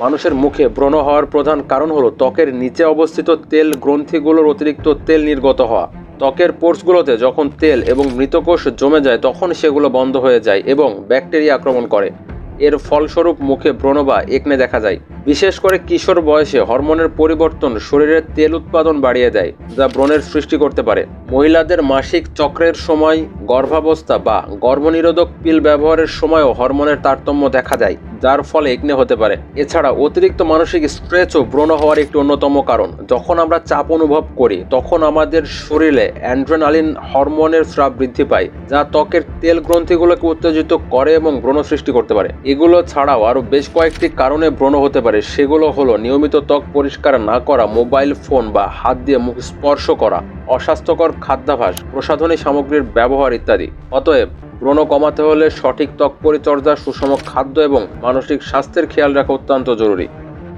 মানুষের মুখে ব্রণ হওয়ার প্রধান কারণ হলো ত্বকের নিচে অবস্থিত তেল গ্রন্থিগুলোর অতিরিক্ত তেল নির্গত হওয়া। ত্বকের পোর্সগুলোতে যখন তেল এবং মৃতকোষ জমে যায়, তখন সেগুলো বন্ধ হয়ে যায় এবং ব্যাকটেরিয়া আক্রমণ করে। এর ফলস্বরূপ মুখে ব্রণ বা একনে দেখা যায়। বিশেষ করে কিশোর বয়সে হরমোনের পরিবর্তন শরীরের তেল উৎপাদন বাড়িয়ে দেয়, যা ব্রণের সৃষ্টি করতে পারে। মহিলাদের মাসিক চক্রের সময় গর্ভাবস্থা বা গর্ভনিরোধক পিল ব্যবহারের সময়ও হরমোনের তারতম্য দেখা যায়। যার ফলে একনে হতে পারে। এছাড়া অতিরিক্ত মানসিক স্ট্রেসও ব্রণ হওয়ার একটি অন্যতম কারণ। যখন আমরা চাপ অনুভব করি, তখন আমাদের শরীরে অ্যান্ড্রেনালিন হরমোনের স্রাব বৃদ্ধি পায়, যা ত্বকের তেল গ্রন্থিগুলোকে উত্তেজিত করে এবং ব্রণ সৃষ্টি করতে পারে। এগুলো ছাড়াও আরও বেশ কয়েকটি কারণে ব্রণ হতে পারে। সেগুলো হলো নিয়মিত ত্বক পরিষ্কার না করা, মোবাইল ফোন বা হাত দিয়ে মুখ স্পর্শ করা, অস্বাস্থ্যকর খাদ্যাভাস, প্রসাধনী সামগ্রীর ব্যবহার ইত্যাদি। অতএব ব্রণ কমাতে হলে সঠিক ত্বক পরিচর্যা সুষম খাদ্য এবং মানসিক স্বাস্থ্যের খেয়াল রাখা অত্যন্ত জরুরি।